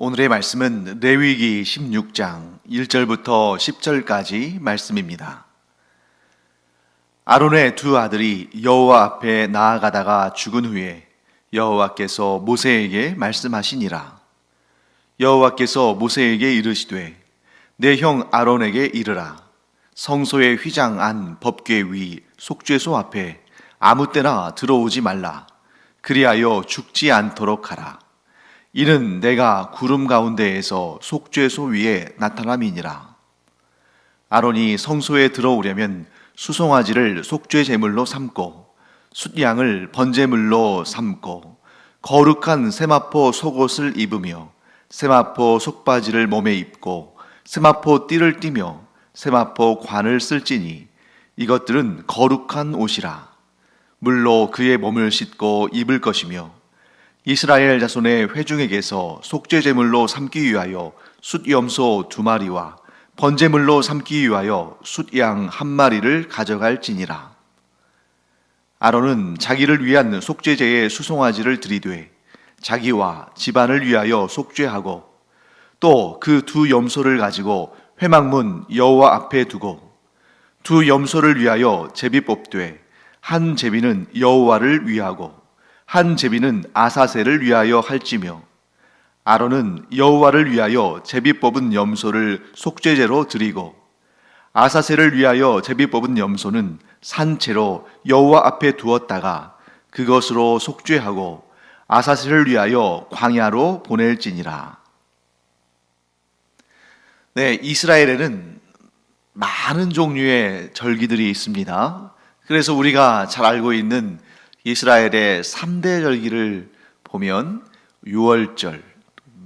오늘의 말씀은 레위기 16장 1절부터 10절까지 말씀입니다. 아론의 두 아들이 여호와 앞에 나아가다가 죽은 후에 여호와께서 모세에게 말씀하시니라. 여호와께서 모세에게 이르시되 내 형 아론에게 이르라. 성소의 휘장 안 법궤 위 속죄소 앞에 아무 때나 들어오지 말라. 그리하여 죽지 않도록 하라. 이는 내가 구름 가운데에서 속죄소 위에 나타남이니라. 아론이 성소에 들어오려면 수송아지를 속죄 제물로 삼고 숫양을 번제물로 삼고 거룩한 세마포 속옷을 입으며 세마포 속바지를 몸에 입고 세마포 띠를 띠며 세마포 관을 쓸지니 이것들은 거룩한 옷이라 물로 그의 몸을 씻고 입을 것이며 이스라엘 자손의 회중에게서 속죄 제물로 삼기 위하여 숫염소 두 마리와 번제물로 삼기 위하여 숫양 한 마리를 가져갈지니라. 아론은 자기를 위한 속죄제의 수송아지를 들이되 자기와 집안을 위하여 속죄하고 또 그 두 염소를 가지고 회막문 여호와 앞에 두고 두 염소를 위하여 제비 뽑되 한 제비는 여호와를 위하고 한 제비는 아사셀을 위하여 할지며 아론은 여호와를 위하여 제비 뽑은 염소를 속죄제로 드리고 아사셀을 위하여 제비 뽑은 염소는 산채로 여호와 앞에 두었다가 그것으로 속죄하고 아사셀을 위하여 광야로 보낼지니라. 네, 이스라엘에는 많은 종류의 절기들이 있습니다. 그래서 우리가 잘 알고 있는 이스라엘의 3대 절기를 보면 6월절,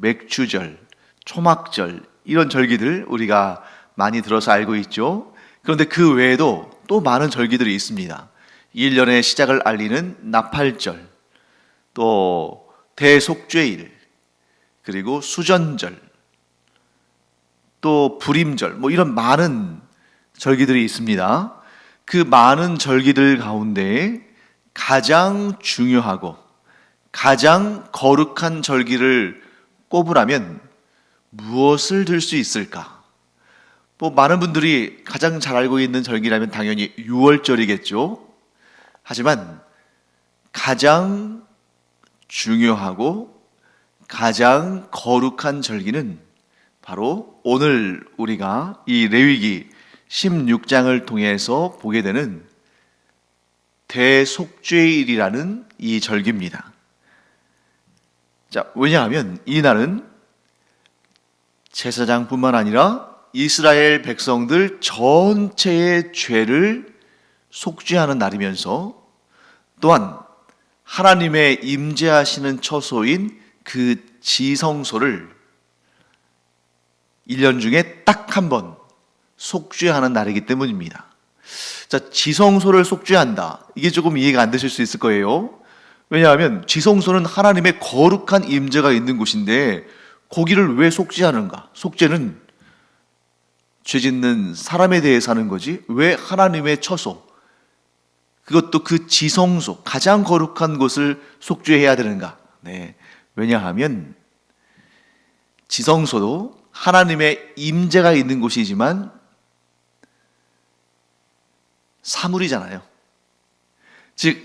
맥주절, 초막절 이런 절기들 우리가 많이 들어서 알고 있죠. 그런데 그 외에도 또 많은 절기들이 있습니다. 1년의 시작을 알리는 나팔절, 또 대속죄일, 그리고 수전절, 또 불임절, 뭐 이런 많은 절기들이 있습니다. 그 많은 절기들 가운데 가장 중요하고 가장 거룩한 절기를 꼽으라면 무엇을 들 수 있을까? 뭐 많은 분들이 가장 잘 알고 있는 절기라면 당연히 6월절이겠죠. 하지만 가장 중요하고 가장 거룩한 절기는 바로 오늘 우리가 이 레위기 16장을 통해서 보게 되는 대속죄일이라는 이 절기입니다. 자, 왜냐하면 이 날은 제사장뿐만 아니라 이스라엘 백성들 전체의 죄를 속죄하는 날이면서 또한 하나님의 임재하시는 처소인 그 지성소를 1년 중에 딱 한 번 속죄하는 날이기 때문입니다. 자, 지성소를 속죄한다. 이게 조금 이해가 안 되실 수 있을 거예요. 왜냐하면 지성소는 하나님의 거룩한 임재가 있는 곳인데 거기를 왜 속죄하는가? 속죄는 죄 짓는 사람에 대해 사는 거지. 왜 하나님의 처소, 그것도 그 지성소, 가장 거룩한 곳을 속죄해야 되는가? 네. 왜냐하면 지성소도 하나님의 임재가 있는 곳이지만 사물이잖아요. 즉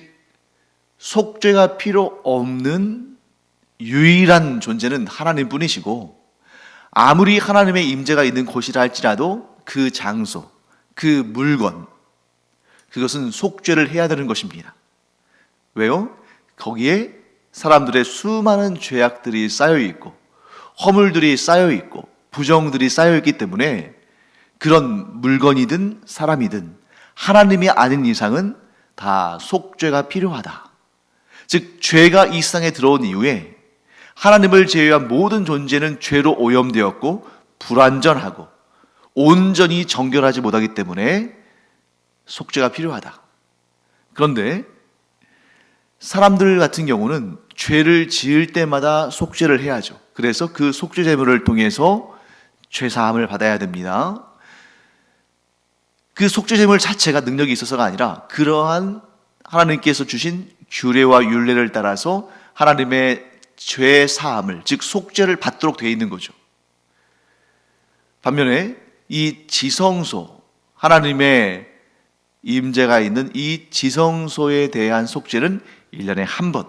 속죄가 필요 없는 유일한 존재는 하나님 뿐이시고 아무리 하나님의 임재가 있는 곳이라 할지라도 그 장소, 그 물건 그것은 속죄를 해야 되는 것입니다. 왜요? 거기에 사람들의 수많은 죄악들이 쌓여 있고 허물들이 쌓여 있고 부정들이 쌓여 있기 때문에 그런 물건이든 사람이든 하나님이 아닌 이상은 다 속죄가 필요하다. 즉 죄가 이 세상에 들어온 이후에 하나님을 제외한 모든 존재는 죄로 오염되었고 불완전하고 온전히 정결하지 못하기 때문에 속죄가 필요하다. 그런데 사람들 같은 경우는 죄를 지을 때마다 속죄를 해야죠. 그래서 그 속죄 제물을 통해서 죄 사함을 받아야 됩니다. 그 속죄 제물 자체가 능력이 있어서가 아니라 그러한 하나님께서 주신 규례와 율례를 따라서 하나님의 죄 사함을 즉 속죄를 받도록 되어 있는 거죠. 반면에 이 지성소 하나님의 임재가 있는 이 지성소에 대한 속죄는 1년에 한 번.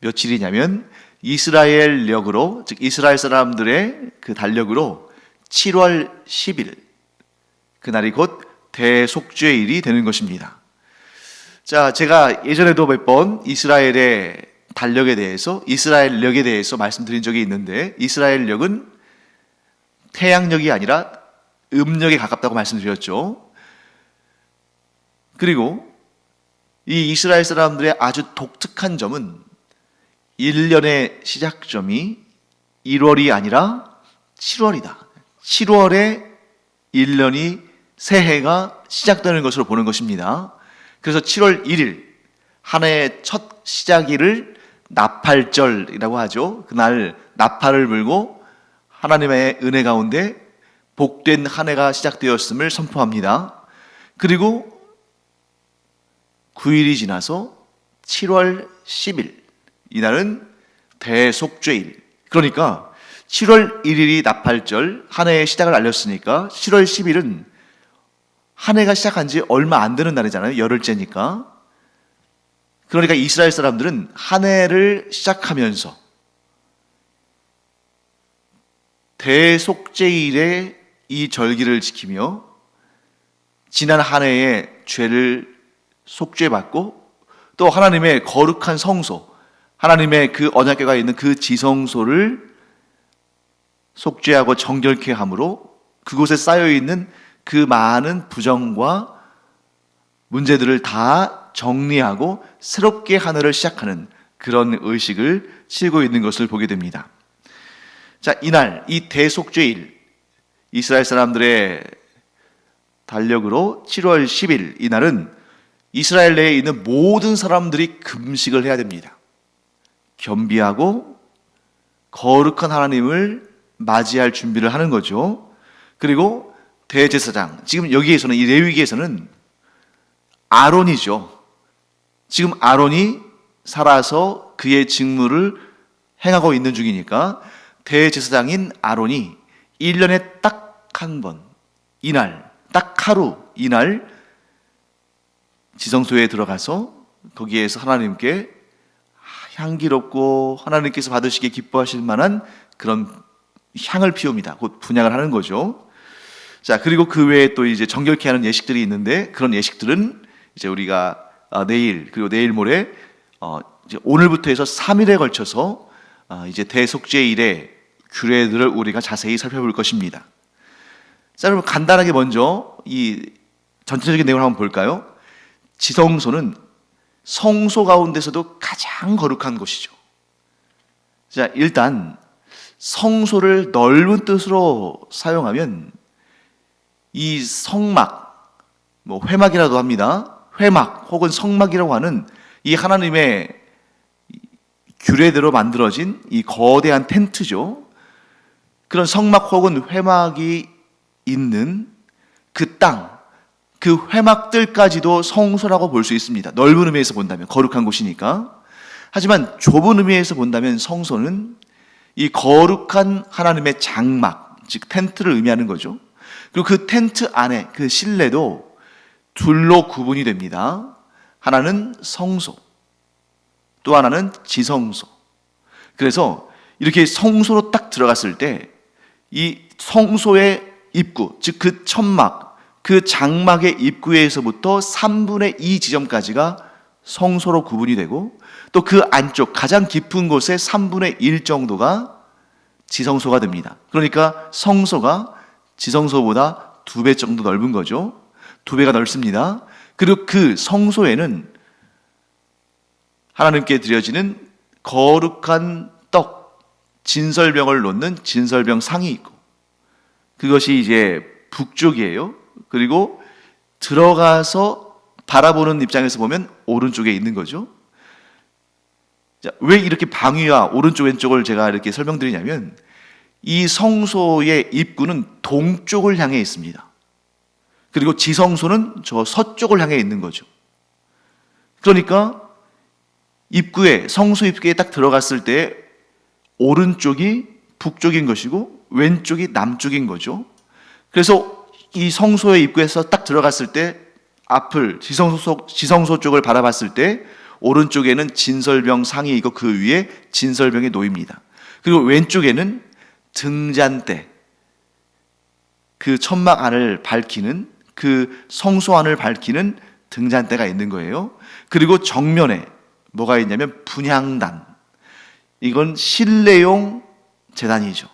며칠이냐면 이스라엘력으로 즉 이스라엘 사람들의 그 달력으로 7월 10일 그날이 곧 대속죄일이 되는 것입니다. 자, 제가 예전에도 몇 번 이스라엘의 달력에 대해서 이스라엘력에 대해서 말씀드린 적이 있는데 이스라엘력은 태양력이 아니라 음력에 가깝다고 말씀드렸죠. 그리고 이 이스라엘 사람들의 아주 독특한 점은 1년의 시작점이 1월이 아니라 7월이다. 7월에 1년이 새해가 시작되는 것으로 보는 것입니다. 그래서 7월 1일 한 해의 첫 시작일을 나팔절이라고 하죠. 그날 나팔을 불고 하나님의 은혜 가운데 복된 한 해가 시작되었음을 선포합니다. 그리고 9일이 지나서 7월 10일 이날은 대속죄일. 그러니까 7월 1일이 나팔절 한 해의 시작을 알렸으니까 7월 10일은 한 해가 시작한 지 얼마 안 되는 날이잖아요. 열흘째니까. 그러니까 이스라엘 사람들은 한 해를 시작하면서 대속죄일에 이 절기를 지키며 지난 한 해의 죄를 속죄받고 또 하나님의 거룩한 성소, 하나님의 그 언약궤가 있는 그 지성소를 속죄하고 정결케 함으로 그곳에 쌓여 있는 그 많은 부정과 문제들을 다 정리하고 새롭게 하늘을 시작하는 그런 의식을 치고 있는 것을 보게 됩니다. 자, 이날, 이 대속죄일, 이스라엘 사람들의 달력으로 7월 10일, 이날은 이스라엘 내에 있는 모든 사람들이 금식을 해야 됩니다. 겸비하고 거룩한 하나님을 맞이할 준비를 하는 거죠. 그리고 대제사장, 지금 여기에서는 이 레위기에서는 아론이죠. 지금 아론이 살아서 그의 직무를 행하고 있는 중이니까 대제사장인 아론이 1년에 딱 한 번, 이날, 딱 하루, 이날 지성소에 들어가서 거기에서 하나님께 향기롭고 하나님께서 받으시기에 기뻐하실 만한 그런 향을 피웁니다. 곧 분양을 하는 거죠. 자, 그리고 그 외에 또 이제 정결케 하는 예식들이 있는데 그런 예식들은 이제 우리가 어, 내일 그리고 내일 모레 어, 오늘부터 해서 3일에 걸쳐서 어, 이제 대속죄 일의 규례들을 우리가 자세히 살펴볼 것입니다. 자, 여러분 간단하게 먼저 이 전체적인 내용을 한번 볼까요? 지성소는 성소 가운데서도 가장 거룩한 곳이죠. 자, 일단 성소를 넓은 뜻으로 사용하면 이 성막, 뭐 회막이라도 합니다. 회막 혹은 성막이라고 하는 이 하나님의 규례대로 만들어진 이 거대한 텐트죠. 그런 성막 혹은 회막이 있는 그 땅, 그 회막들까지도 성소라고 볼 수 있습니다. 넓은 의미에서 본다면 거룩한 곳이니까. 하지만 좁은 의미에서 본다면 성소는 이 거룩한 하나님의 장막, 즉 텐트를 의미하는 거죠. 그리고 그 텐트 안에 그 실내도 둘로 구분이 됩니다. 하나는 성소, 또 하나는 지성소. 그래서 이렇게 성소로 딱 들어갔을 때 이 성소의 입구, 즉 그 천막, 그 장막의 입구에서부터 3분의 2 지점까지가 성소로 구분이 되고 또 그 안쪽 가장 깊은 곳에 3분의 1 정도가 지성소가 됩니다. 그러니까 성소가 지성소보다 두 배 정도 넓은 거죠. 두 배가 넓습니다. 그리고 그 성소에는 하나님께 드려지는 거룩한 떡, 진설병을 놓는 진설병 상이 있고 그것이 이제 북쪽이에요. 그리고 들어가서 바라보는 입장에서 보면 오른쪽에 있는 거죠. 자, 왜 이렇게 방위와 오른쪽 왼쪽을 제가 이렇게 설명드리냐면 이 성소의 입구는 동쪽을 향해 있습니다. 그리고 지성소는 저 서쪽을 향해 있는 거죠. 그러니까 입구에 성소 입구에 딱 들어갔을 때 오른쪽이 북쪽인 것이고 왼쪽이 남쪽인 거죠. 그래서 이 성소의 입구에서 딱 들어갔을 때 앞을 지성소, 지성소 쪽을 바라봤을 때 오른쪽에는 진설병 상이 있고 그 위에 진설병이 놓입니다. 그리고 왼쪽에는 등잔대, 그 천막 안을 밝히는 그 성소 안을 밝히는 등잔대가 있는 거예요. 그리고 정면에 뭐가 있냐면 분향단. 이건 실내용 재단이죠.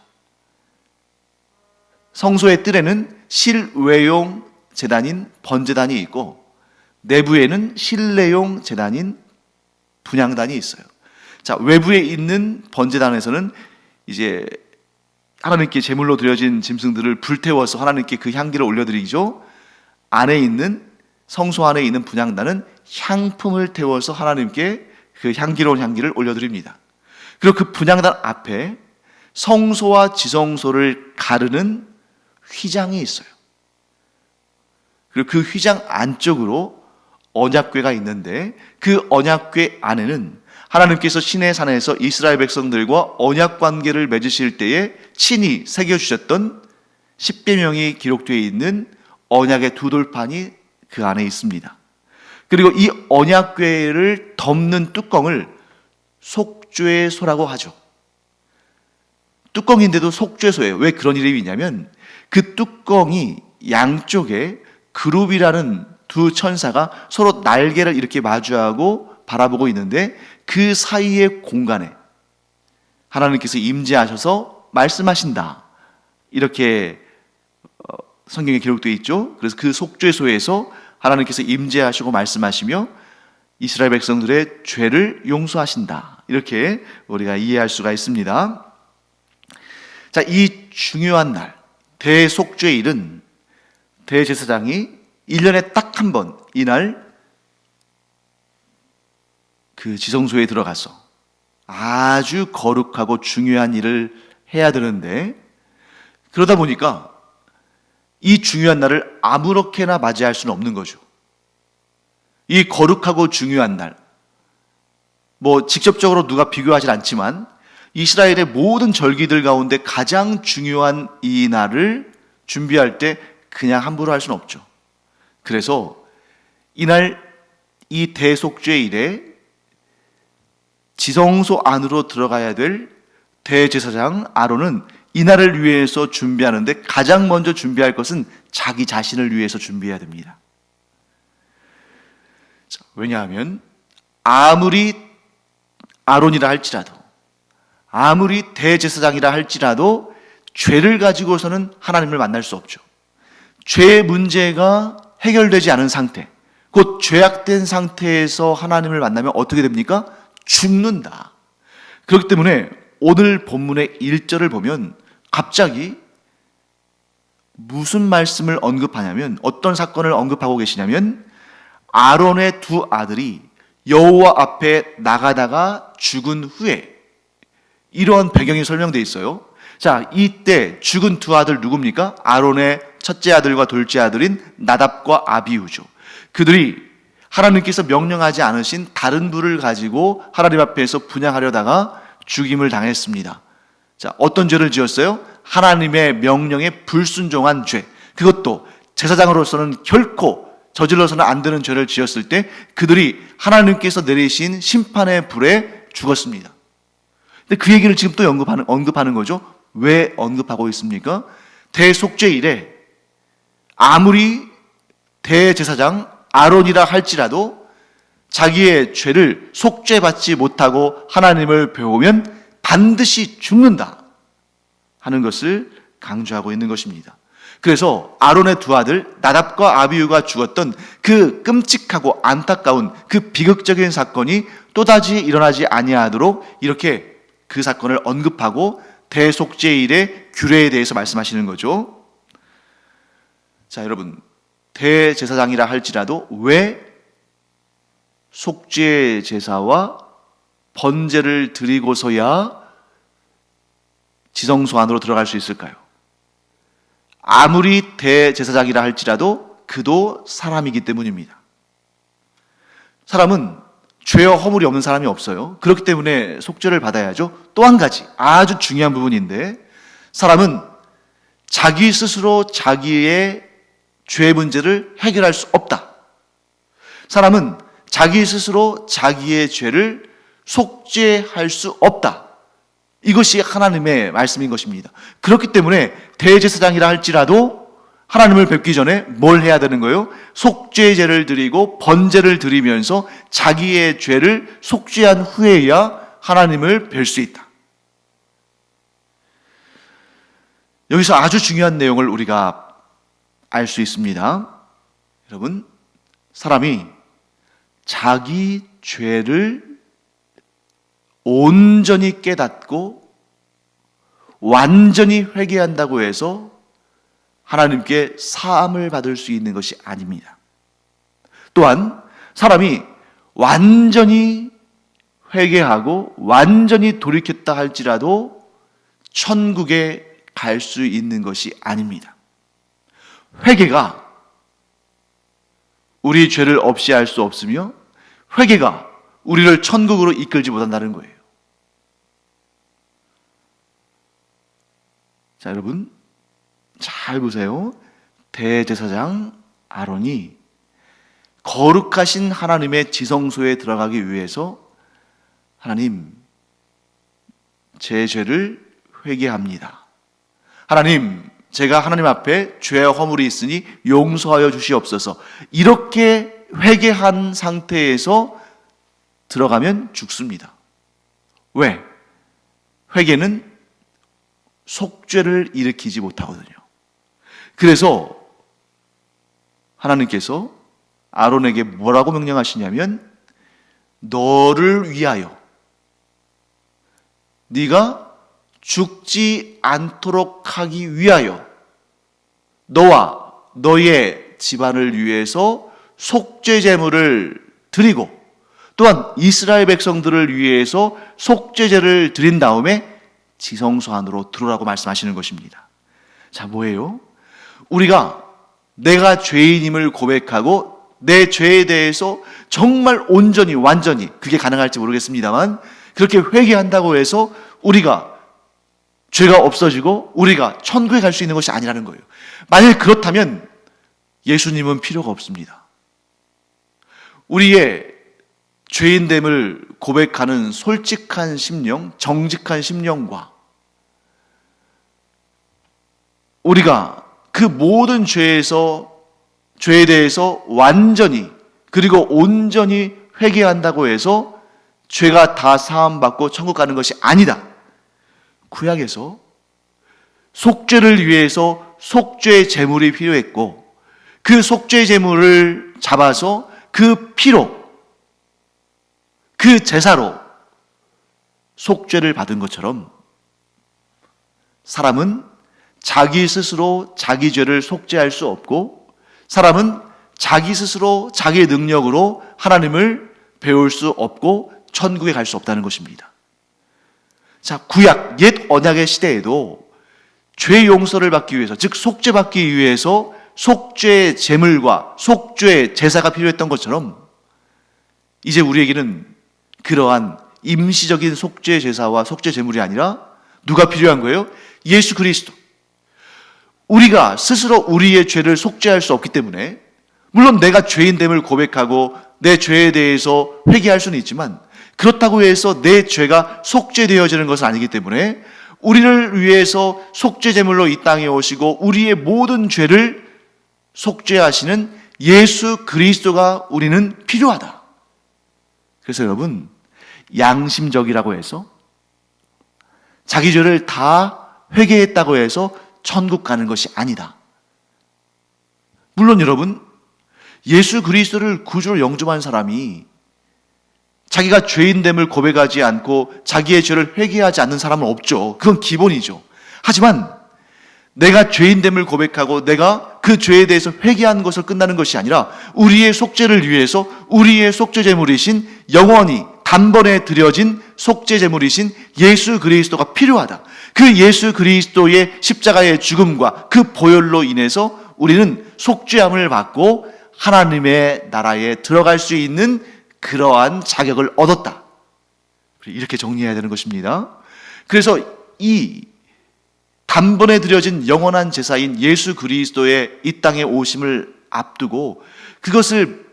성소의 뜰에는 실외용 재단인 번제단이 있고 내부에는 실내용 재단인 분향단이 있어요. 자, 외부에 있는 번제단에서는 이제 하나님께 제물로 드려진 짐승들을 불태워서 하나님께 그 향기를 올려드리죠. 안에 있는 성소 안에 있는 분향단은 향품을 태워서 하나님께 그 향기로운 향기를 올려드립니다. 그리고 그 분향단 앞에 성소와 지성소를 가르는 휘장이 있어요. 그리고 그 휘장 안쪽으로 언약궤가 있는데 그 언약궤 안에는 하나님께서 신의 산에서 이스라엘 백성들과 언약 관계를 맺으실 때에 친히 새겨 주셨던 십계명이 기록되어 있는 언약의 두 돌판이 그 안에 있습니다. 그리고 이 언약궤를 덮는 뚜껑을 속죄소라고 하죠. 뚜껑인데도 속죄소예요. 왜 그런 이름이 있냐면 그 뚜껑이 양쪽에 그룹이라는 두 천사가 서로 날개를 이렇게 마주하고 바라보고 있는데 그 사이의 공간에 하나님께서 임재하셔서 말씀하신다. 이렇게 어, 성경에 기록되어 있죠. 그래서 그 속죄소에서 하나님께서 임재하시고 말씀하시며 이스라엘 백성들의 죄를 용서하신다. 이렇게 우리가 이해할 수가 있습니다. 자, 이 중요한 날, 대속죄일은 대제사장이 1년에 딱 한 번, 이날 그 지성소에 들어가서 아주 거룩하고 중요한 일을 해야 되는데 그러다 보니까 이 중요한 날을 아무렇게나 맞이할 수는 없는 거죠. 이 거룩하고 중요한 날, 뭐 직접적으로 누가 비교하진 않지만 이스라엘의 모든 절기들 가운데 가장 중요한 이 날을 준비할 때 그냥 함부로 할 수는 없죠. 그래서 이날 이 대속죄일에 지성소 안으로 들어가야 될 대제사장 아론은 이날을 위해서 준비하는데 가장 먼저 준비할 것은 자기 자신을 위해서 준비해야 됩니다. 자, 왜냐하면 아무리 아론이라 할지라도 아무리 대제사장이라 할지라도 죄를 가지고서는 하나님을 만날 수 없죠. 죄의 문제가 해결되지 않은 상태, 곧 죄악된 상태에서 하나님을 만나면 어떻게 됩니까? 죽는다. 그렇기 때문에 오늘 본문의 1절을 보면 갑자기 무슨 말씀을 언급하냐면 어떤 사건을 언급하고 계시냐면 아론의 두 아들이 여호와 앞에 나가다가 죽은 후에 이러한 배경이 설명되어 있어요. 자, 이때 죽은 두 아들 누굽니까? 아론의 첫째 아들과 둘째 아들인 나답과 아비우죠. 그들이 하나님께서 명령하지 않으신 다른 불을 가지고 하나님 앞에서 분양하려다가 죽임을 당했습니다. 자, 어떤 죄를 지었어요? 하나님의 명령에 불순종한 죄. 그것도 제사장으로서는 결코 저질러서는 안 되는 죄를 지었을 때 그들이 하나님께서 내리신 심판의 불에 죽었습니다. 근데 그 얘기를 지금 또 언급하는, 언급하는 거죠. 왜 언급하고 있습니까? 대속죄 일에 아무리 대제사장 아론이라 할지라도 자기의 죄를 속죄받지 못하고 하나님을 배우면 반드시 죽는다 하는 것을 강조하고 있는 것입니다. 그래서 아론의 두 아들 나답과 아비유가 죽었던 그 끔찍하고 안타까운 그 비극적인 사건이 또다시 일어나지 아니하도록 이렇게 그 사건을 언급하고 대속죄일의 규례에 대해서 말씀하시는 거죠. 자, 여러분. 대제사장이라 할지라도 왜 속죄 제사와 번제를 드리고서야 지성소 안으로 들어갈 수 있을까요? 아무리 대제사장이라 할지라도 그도 사람이기 때문입니다. 사람은 죄와 허물이 없는 사람이 없어요. 그렇기 때문에 속죄를 받아야죠. 또 한 가지 아주 중요한 부분인데 사람은 자기 스스로 자기의 죄 문제를 해결할 수 없다. 사람은 자기 스스로 자기의 죄를 속죄할 수 없다. 이것이 하나님의 말씀인 것입니다. 그렇기 때문에 대제사장이라 할지라도 하나님을 뵙기 전에 뭘 해야 되는 거예요? 속죄제를 드리고 번제를 드리면서 자기의 죄를 속죄한 후에야 하나님을 뵐 수 있다. 여기서 아주 중요한 내용을 우리가 알 수 있습니다. 여러분, 사람이 자기 죄를 온전히 깨닫고 완전히 회개한다고 해서 하나님께 사함을 받을 수 있는 것이 아닙니다. 또한 사람이 완전히 회개하고 완전히 돌이켰다 할지라도 천국에 갈 수 있는 것이 아닙니다. 회개가 우리 죄를 없이 할 수 없으며 회개가 우리를 천국으로 이끌지 못한다는 거예요. 자, 여러분 잘 보세요. 대제사장 아론이 거룩하신 하나님의 지성소에 들어가기 위해서 하나님 제 죄를 회개합니다. 하나님 제가 하나님 앞에 죄와 허물이 있으니 용서하여 주시옵소서. 이렇게 회개한 상태에서 들어가면 죽습니다. 왜? 회개는 속죄를 일으키지 못하거든요. 그래서 하나님께서 아론에게 뭐라고 명령하시냐면 너를 위하여 네가 죽지 않도록 하기 위하여 너와 너의 집안을 위해서 속죄 제물을 드리고 또한 이스라엘 백성들을 위해서 속죄제를 드린 다음에 지성소 안으로 들어오라고 말씀하시는 것입니다. 자, 뭐예요? 우리가 내가 죄인임을 고백하고 내 죄에 대해서 정말 온전히 완전히 그게 가능할지 모르겠습니다만 그렇게 회개한다고 해서 우리가 죄가 없어지고 우리가 천국에 갈 수 있는 것이 아니라는 거예요. 만약 그렇다면 예수님은 필요가 없습니다. 우리의 죄인됨을 고백하는 솔직한 심령, 정직한 심령과 우리가 그 모든 죄에서 죄에 대해서 완전히 그리고 온전히 회개한다고 해서 죄가 다 사함 받고 천국 가는 것이 아니다. 구약에서 속죄를 위해서 속죄 제물이 필요했고 그 속죄 제물을 잡아서 그 피로 그 제사로 속죄를 받은 것처럼 사람은 자기 스스로 자기 죄를 속죄할 수 없고 사람은 자기 스스로 자기의 능력으로 하나님을 배울 수 없고 천국에 갈 수 없다는 것입니다. 자, 구약, 옛 언약의 시대에도 죄 용서를 받기 위해서, 즉, 속죄 받기 위해서 속죄 제물과 속죄 제사가 필요했던 것처럼 이제 우리에게는 그러한 임시적인 속죄 제사와 속죄 제물이 아니라 누가 필요한 거예요? 예수 그리스도. 우리가 스스로 우리의 죄를 속죄할 수 없기 때문에 물론 내가 죄인됨을 고백하고 내 죄에 대해서 회개할 수는 있지만 그렇다고 해서 내 죄가 속죄되어지는 것은 아니기 때문에 우리를 위해서 속죄 제물로 이 땅에 오시고 우리의 모든 죄를 속죄하시는 예수 그리스도가 우리는 필요하다. 그래서 여러분 양심적이라고 해서 자기 죄를 다 회개했다고 해서 천국 가는 것이 아니다. 물론 여러분 예수 그리스도를 구주로 영접한 사람이 자기가 죄인됨을 고백하지 않고 자기의 죄를 회개하지 않는 사람은 없죠. 그건 기본이죠. 하지만 내가 죄인됨을 고백하고 내가 그 죄에 대해서 회개하는 것을 끝나는 것이 아니라 우리의 속죄를 위해서 우리의 속죄 제물이신 영원히 단번에 드려진 속죄 제물이신 예수 그리스도가 필요하다. 그 예수 그리스도의 십자가의 죽음과 그 보혈로 인해서 우리는 속죄함을 받고 하나님의 나라에 들어갈 수 있는 그러한 자격을 얻었다. 이렇게 정리해야 되는 것입니다. 그래서 이 단번에 드려진 영원한 제사인 예수 그리스도의 이 땅에 오심을 앞두고 그것을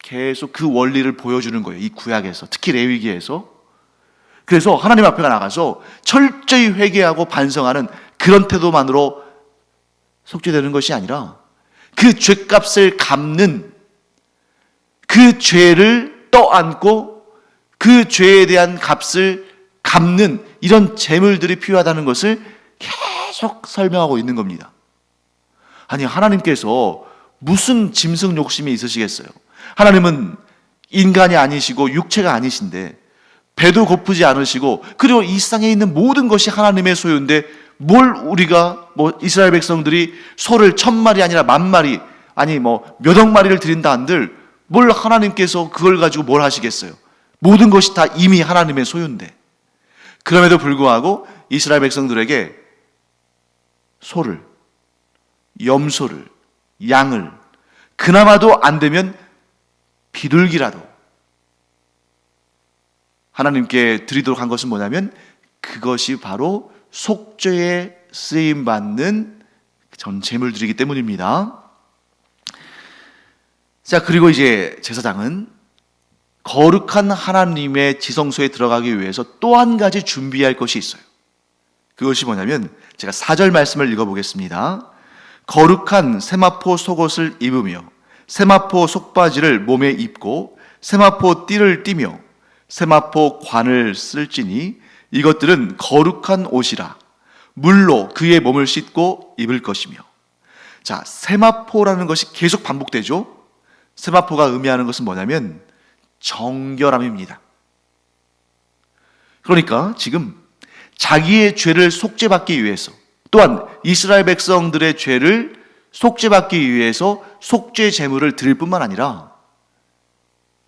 계속 그 원리를 보여주는 거예요. 이 구약에서 특히 레위기에서 그래서 하나님 앞에 나가서 철저히 회개하고 반성하는 그런 태도만으로 속죄되는 것이 아니라 그 죄값을 갚는 그 죄를 떠안고 그 죄에 대한 값을 갚는 이런 재물들이 필요하다는 것을 계속 설명하고 있는 겁니다. 아니, 하나님께서 무슨 짐승 욕심이 있으시겠어요? 하나님은 인간이 아니시고 육체가 아니신데 배도 고프지 않으시고 그리고 이 세상에 있는 모든 것이 하나님의 소유인데 뭘 우리가 뭐 이스라엘 백성들이 소를 천 마리 아니라 만 마리 아니 뭐 몇 억 마리를 드린다 한들 뭘 하나님께서 그걸 가지고 뭘 하시겠어요? 모든 것이 다 이미 하나님의 소유인데 그럼에도 불구하고 이스라엘 백성들에게 소를 염소를 양을 그나마도 안 되면 비둘기라도 하나님께 드리도록 한 것은 뭐냐면 그것이 바로 속죄에 쓰임 받는 전 재물들이기 때문입니다. 자, 그리고 이제 제사장은 거룩한 하나님의 지성소에 들어가기 위해서 또 한 가지 준비할 것이 있어요. 그것이 뭐냐면 제가 사절 말씀을 읽어보겠습니다. 거룩한 세마포 속옷을 입으며 세마포 속바지를 몸에 입고 세마포 띠를 띠며 세마포 관을 쓸지니 이것들은 거룩한 옷이라 물로 그의 몸을 씻고 입을 것이며 자 세마포라는 것이 계속 반복되죠. 세마포가 의미하는 것은 뭐냐면 정결함입니다. 그러니까 지금 자기의 죄를 속죄받기 위해서 또한 이스라엘 백성들의 죄를 속죄받기 위해서 속죄 제물을 드릴 뿐만 아니라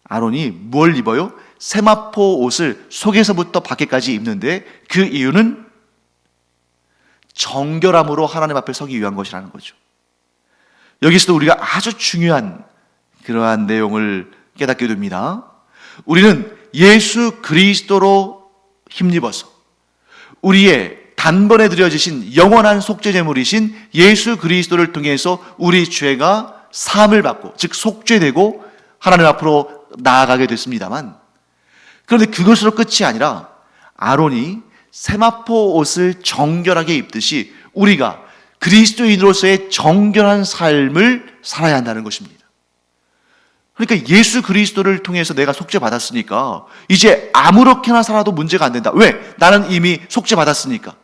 아론이 뭘 입어요? 세마포 옷을 속에서부터 밖에까지 입는데 그 이유는 정결함으로 하나님 앞에 서기 위한 것이라는 거죠. 여기서도 우리가 아주 중요한 그러한 내용을 깨닫게 됩니다. 우리는 예수 그리스도로 힘입어서 우리의 단번에 드려지신 영원한 속죄 제물이신 예수 그리스도를 통해서 우리 죄가 사함을 받고 즉 속죄되고 하나님 앞으로 나아가게 됐습니다만 그런데 그것으로 끝이 아니라 아론이 세마포 옷을 정결하게 입듯이 우리가 그리스도인으로서의 정결한 삶을 살아야 한다는 것입니다. 그러니까 예수 그리스도를 통해서 내가 속죄 받았으니까 이제 아무렇게나 살아도 문제가 안 된다. 왜? 나는 이미 속죄 받았으니까.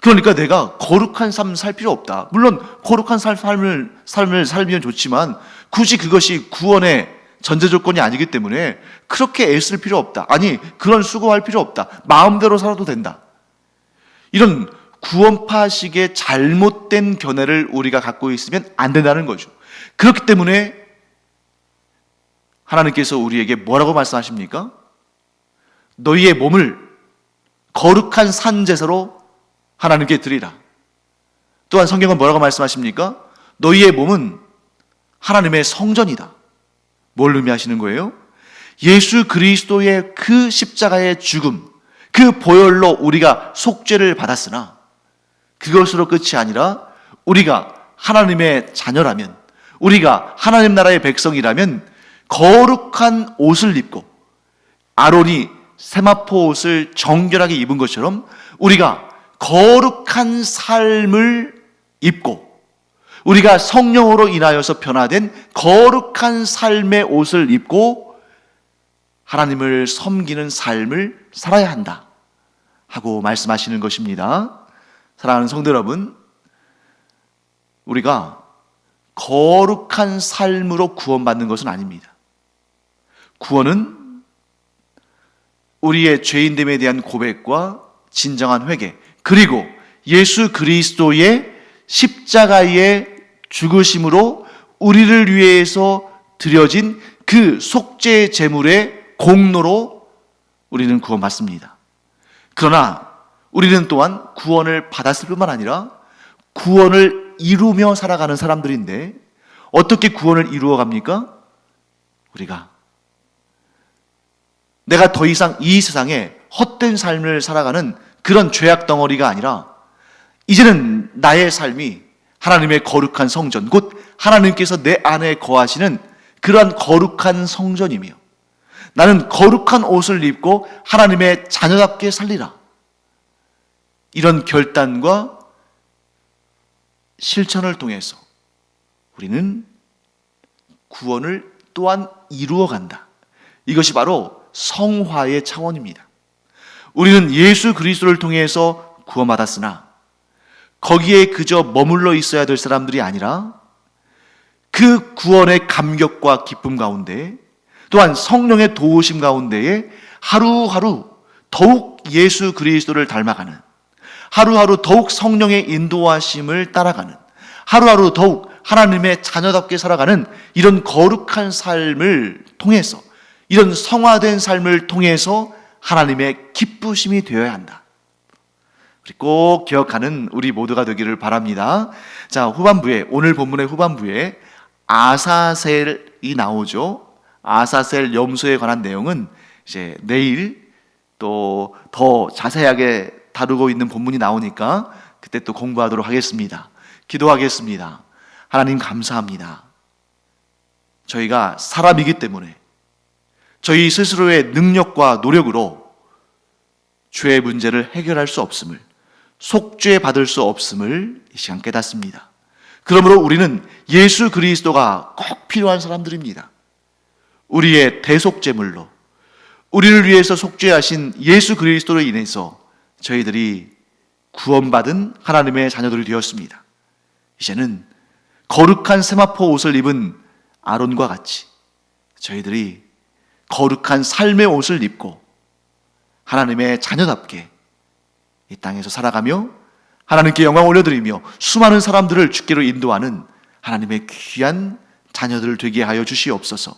그러니까 내가 거룩한 삶 살 필요 없다. 물론 거룩한 삶을 삶을 살면 좋지만 굳이 그것이 구원의 전제 조건이 아니기 때문에 그렇게 애쓸 필요 없다. 아니, 그런 수고할 필요 없다. 마음대로 살아도 된다. 이런 구원파식의 잘못된 견해를 우리가 갖고 있으면 안 된다는 거죠. 그렇기 때문에 하나님께서 우리에게 뭐라고 말씀하십니까? 너희의 몸을 거룩한 산제사로 하나님께 드리라. 또한 성경은 뭐라고 말씀하십니까? 너희의 몸은 하나님의 성전이다. 뭘 의미하시는 거예요? 예수 그리스도의 그 십자가의 죽음, 그 보혈로 우리가 속죄를 받았으나 그것으로 끝이 아니라 우리가 하나님의 자녀라면 우리가 하나님 나라의 백성이라면 거룩한 옷을 입고 아론이 세마포 옷을 정결하게 입은 것처럼 우리가 거룩한 삶을 입고 우리가 성령으로 인하여서 변화된 거룩한 삶의 옷을 입고 하나님을 섬기는 삶을 살아야 한다. 하고 말씀하시는 것입니다. 사랑하는 성도 여러분, 우리가 거룩한 삶으로 구원받는 것은 아닙니다. 구원은 우리의 죄인됨에 대한 고백과 진정한 회개, 그리고 예수 그리스도의 십자가의 죽으심으로 우리를 위해서 드려진 그 속죄 제물의 공로로 우리는 구원받습니다. 그러나 우리는 또한 구원을 받았을 뿐만 아니라 구원을 이루며 살아가는 사람들인데 어떻게 구원을 이루어 갑니까? 우리가 내가 더 이상 이 세상에 헛된 삶을 살아가는 그런 죄악 덩어리가 아니라 이제는 나의 삶이 하나님의 거룩한 성전, 곧 하나님께서 내 안에 거하시는 그러한 거룩한 성전이며 나는 거룩한 옷을 입고 하나님의 자녀답게 살리라. 이런 결단과 실천을 통해서 우리는 구원을 또한 이루어 간다. 이것이 바로 성화의 차원입니다. 우리는 예수 그리스도를 통해서 구원받았으나 거기에 그저 머물러 있어야 될 사람들이 아니라 그 구원의 감격과 기쁨 가운데 또한 성령의 도우심 가운데에 하루하루 더욱 예수 그리스도를 닮아가는 하루하루 더욱 성령의 인도하심을 따라가는 하루하루 더욱 하나님의 자녀답게 살아가는 이런 거룩한 삶을 통해서 이런 성화된 삶을 통해서 하나님의 기쁘심이 되어야 한다. 꼭 기억하는 우리 모두가 되기를 바랍니다. 자, 후반부에, 오늘 본문의 후반부에 아사셀이 나오죠. 아사셀 염소에 관한 내용은 이제 내일 또 더 자세하게 다루고 있는 본문이 나오니까 그때 또 공부하도록 하겠습니다. 기도하겠습니다. 하나님 감사합니다. 저희가 사람이기 때문에 저희 스스로의 능력과 노력으로 죄의 문제를 해결할 수 없음을 속죄 받을 수 없음을 이 시간 깨닫습니다. 그러므로 우리는 예수 그리스도가 꼭 필요한 사람들입니다. 우리의 대속제물로 우리를 위해서 속죄하신 예수 그리스도로 인해서 저희들이 구원받은 하나님의 자녀들이 되었습니다. 이제는 거룩한 세마포 옷을 입은 아론과 같이 저희들이 거룩한 삶의 옷을 입고 하나님의 자녀답게 이 땅에서 살아가며 하나님께 영광 올려드리며 수많은 사람들을 주께로 인도하는 하나님의 귀한 자녀들 되게 하여 주시옵소서.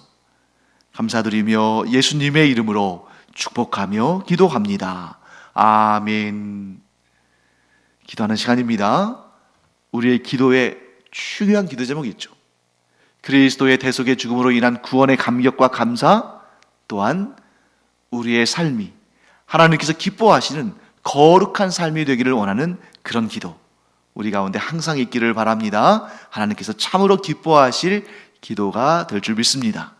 감사드리며 예수님의 이름으로 축복하며 기도합니다. 아멘. 기도하는 시간입니다. 우리의 기도에 중요한 기도 제목이 있죠. 그리스도의 대속의 죽음으로 인한 구원의 감격과 감사 또한 우리의 삶이 하나님께서 기뻐하시는 거룩한 삶이 되기를 원하는 그런 기도 우리 가운데 항상 있기를 바랍니다. 하나님께서 참으로 기뻐하실 기도가 될 줄 믿습니다.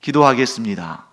기도하겠습니다.